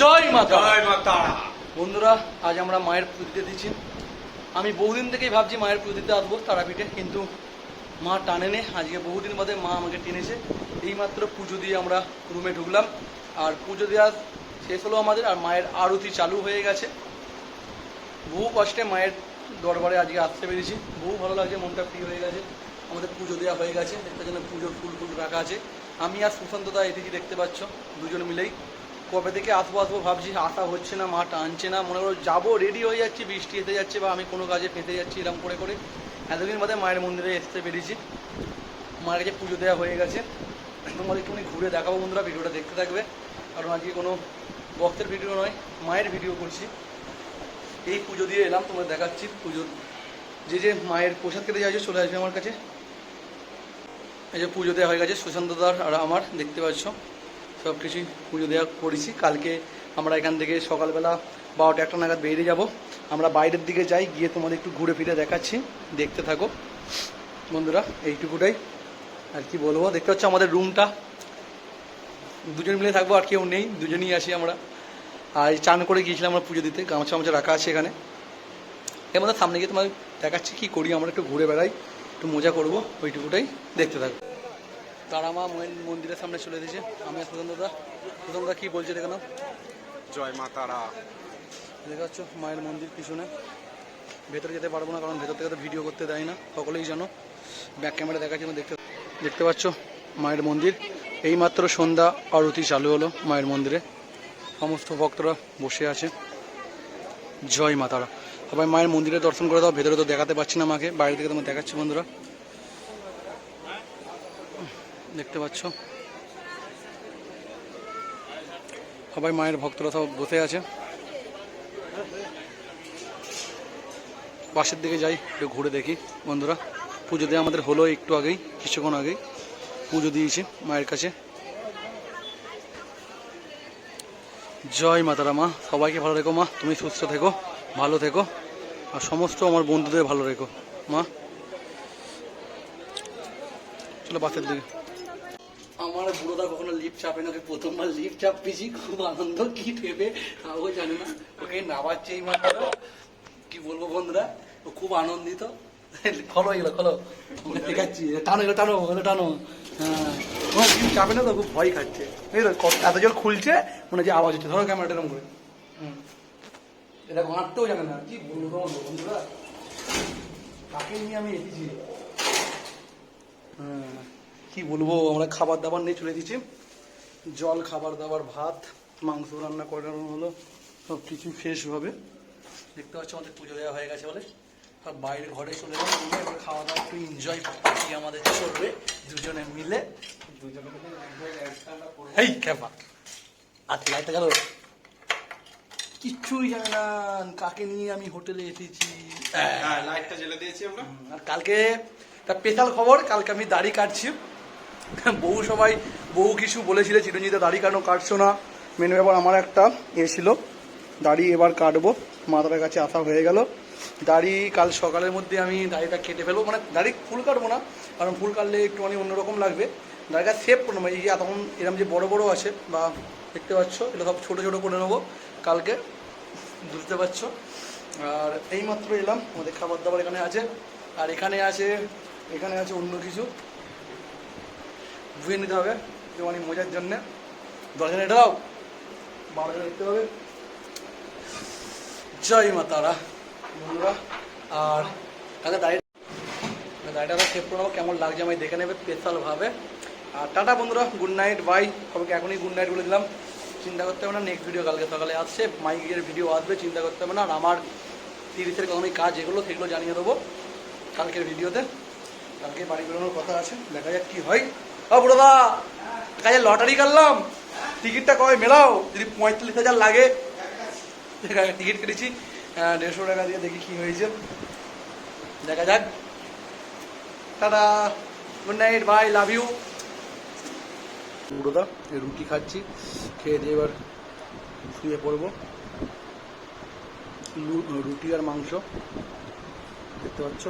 জয় মাতা জয় মাতা বন্ধুরা আজ আমরা মায়ের পুজো দিতে দিচ্ছি। আমি বহুদিন থেকেই ভাবছি মায়ের পুজো দিতে আসব তারাপীঠে কিন্তু মা টানেনে আজকে বহুদিন বাদে মা আমাকে টেনেছে। এইমাত্র পুজো দিয়ে আমরা রুমে ঢুকলাম। আর পুজো দেওয়া শেষ হলো আমাদের আর মায়ের আরতি চালু হয়ে গেছে। বহু কষ্টে মায়ের দরবারে আজকে আসতে পেরেছি। বহু ভালো লাগছে মনটা ফ্রি হয়ে গেছে। আমাদের পুজো দেওয়া হয়ে গেছে। দেখতে জন্য পুজোর ফুল ফুল রাখা আছে। আমি আর সুশান্ত দা এদিকে দেখতে পাচ্ছ দুজন মিলেই। কবে থেকে আসব আসব ভাবছি, আসা হচ্ছে না মা টানছে না। মনে করো যাব রেডি হয়ে যাচ্ছি, বৃষ্টি এতে যাচ্ছে বা আমি কোনো কাজে ফেঁসে যাচ্ছি এরকম করে করে। এতদিন বাদে মায়ের মন্দিরে আসতে পেরেছি। মায়ের কাছে পুজো দেওয়া হয়ে গেছে। তোমাদের একটুখানি ঘুরে দেখাবো বন্ধুরা, ভিডিওটা দেখতে থাকবে। কারণ আজকে কোনো বক্তের ভিডিও নয়, মায়ের ভিডিও করছি। এই পুজো দিয়ে এলাম তোমরা দেখাচ্ছি পুজো যে যে মায়ের প্রসাদ খেতে চাইছে চলে আসবে আমার কাছে। এই যে পুজো দেওয়া হয়ে গেছে, সুশান্ত সুশান্তদার আর আমার, দেখতে পাচ্ছ। সব কিছুই পুজো দেওয়া করেছি। কালকে আমরা এখান থেকে সকালবেলা বারোটা একটা নাগাদ বেরিয়ে যাব। আমরা বাইরের দিকে যাই, গিয়ে তোমাদের একটু ঘুরে ফিরে দেখাচ্ছি। দেখতে থাকো। বন্ধুরা, এইটুকুটাই। আর কি বলব? দেখতে পাচ্ছ আমাদের রুমটা। দুজন মিলে থাকব, আর কেউ নেই। দুজনই আসি আমরা। আর চান করে গিয়েছিলাম আমরা পুজো দিতে। গামছা গামছা রাখা আছে এখানে। এর মধ্যে সামনে গিয়ে তোমার দেখাচ্ছি কি করি। আমরা একটু ঘুরে বেড়াই। একটু মজা করব। ওইটুকুটাই। দেখতে থাকব তারামা মন্দির- মন্দিরের সামনে চলে এসেছে। আমি আর সুগন্ধদা সুগন্ধদা কি বলছে দেখে নাও। জয় মা তারা। দেখতে পাচ্ছ মায়ের মন্দির পিছনে। ভেতরে যেতে পারব না কারণ ভেতর থেকে তো ভিডিও করতে দেয় না। সকলেই জানো। ব্যাক ক্যামেরা দেখার জন্য দেখতে দেখতে পাচ্ছ মায়ের মন্দির। এইমাত্র সন্ধ্যা আরতি চালু হলো মায়ের মন্দিরে। সমস্ত ভক্তরা বসে আছে। জয় মাতারা সবাই মায়ের মন্দিরে দর্শন করে দাও ভেতরে তো দেখাতে পাচ্ছি না মাকে। বাইরে থেকে তোমার দেখাচ্ছি বন্ধুরা। দেখতে পাচ্ছ। সবাই মায়ের ভক্তরা সব বসে আছে। পাশের দিকে যাই, একটু ঘুরে দেখি বন্ধুরা। পুজো দিয়ে আমাদের হলো একটু আগেই, কিছুক্ষণ আগেই। পুজো দিয়েছি মায়ের কাছে। জয় মাতারা মা, সবাইকে ভালো রেখো মা, তুমি সুস্থ থেকো, ভালো থেকো, আর সমস্ত আমার বন্ধুদের ভালো রেখো মা। চলো বাসের দিকে। আমার বুড়োদা কখনো লিফট চাপে না, ওকে প্রথমবার লিফট চাপিয়েছি, খুব আনন্দ, কি ভেবে, তাও জানে না। ওকে নামাচ্ছে এই মাত্র। কি বলব বন্ধুরা, ও খুব আনন্দিত। খলো এগুলো, খলো। দেখাচ্ছি টানো, এগুলো টানো এগুলো টানো। হ্যাঁ। লিফট চাপে না তো, খুব ভয় খাচ্ছে। এত জোর খুলছে, মনে হচ্ছে আওয়াজ হচ্ছে। ধরো ক্যামেরাটা এরকম করে। এটা ঘাঁটতেও জানে না। কি বলব বন্ধুরা? কাকে নিয়ে আমি এসেছি। কি বলব আমরা খাবার দাবার নিয়ে চলে দিচ্ছি জল খাবার দাবার ভাত মাংস রান্না করানো হলো সব কিছু ফ্রেশভাবে দেখতে পাচ্ছ আমাদের পুজো দেওয়া হয়ে গেছে বলে। সব বাইরে ঘরে চলে যাব। এবার খাওয়া দাওয়া একটু এনজয় পার্টি আমাদের চলবে। দুজনে মিলে। দুজনে এই খেপা আচ্ছা লাইটটা গেল? কিচ্ছুই জানে না কাকে নিয়ে আমি হোটেলে এসেছি। হ্যাঁ লাইটটা জ্বেলে দিয়েছি আমরা। আর কালকে তার স্পেশাল খবর কালকে আমি দাড়ি কাটছি। বউ সবাই বহু কিছু বলেছিল, চিরঞ্জিতে দাড়ি কেন কাটছো না? মেন ব্যাপার আমার একটা এ ছিল। দাড়ি এবার কাটবো মাথার কাছে আসা হয়ে গেল। দাড়ি কাল সকালের মধ্যে আমি দাড়িটা কেটে ফেলব। মানে দাড়ি ফুল কাটবো না, কারণ ফুল কাটলে একটুখানি অন্যরকম লাগবে। দাড়িটা সেভ করে নেব, এই যে তখন এরকম যে বড় বড় আছে, বা দেখতে পাচ্ছ, এটা সব ছোটো ছোটো করে নেব। কালকে বুঝতে পারছ। আর এইমাত্র এলাম, আমাদের খাবার দাবার এখানে আছে। আর এখানে আছে এখানে আছে অন্য কিছু। ধুয়ে নিতে হবে একটুখানি মজার জন্যে। দশজনে এটাও বারোজন দেখতে হবে। জয় মা তারা, বন্ধুরা। আর তাহলে দাঁড়িয়ে দাঁড়িয়ে সেভ করে নেব। কেমন লাগছে আমি দেখে নেবে স্পেশালভাবে আর টাটা, বন্ধুরা। গুড নাইট বাই সবাইকে এখনই গুড নাইট বলে দিলাম। চিন্তা করতে হবে না নেক্সট ভিডিও কালকে সকালে আসছে। মাইকের ভিডিও আসবে, চিন্তা করতে হবে না। আর আমার তিরিশের কখনোই কাজ এগুলো, সেগুলো জানিয়ে দেবো। কালকের ভিডিওতে কালকে বাড়ি বেরোনোর কথা আছে। দেখা যাক কি হয়। ও বুড়োদা, কাজে লটারি কাটলাম টিকিটটা কবে মেলাও? যদি পঁয়তাল্লিশ হাজার লাগে টিকিট কেটেছি। দেড়শো টাকা দিয়ে দেখি কি হয়েছে। দেখা যাক। Tata good night bye love you বুড়োদা রুটি খাচ্ছি। খেয়ে দিয়ে এবার শুয়ে পড়ব। রুটি আর মাংস। দেখতে পাচ্ছ?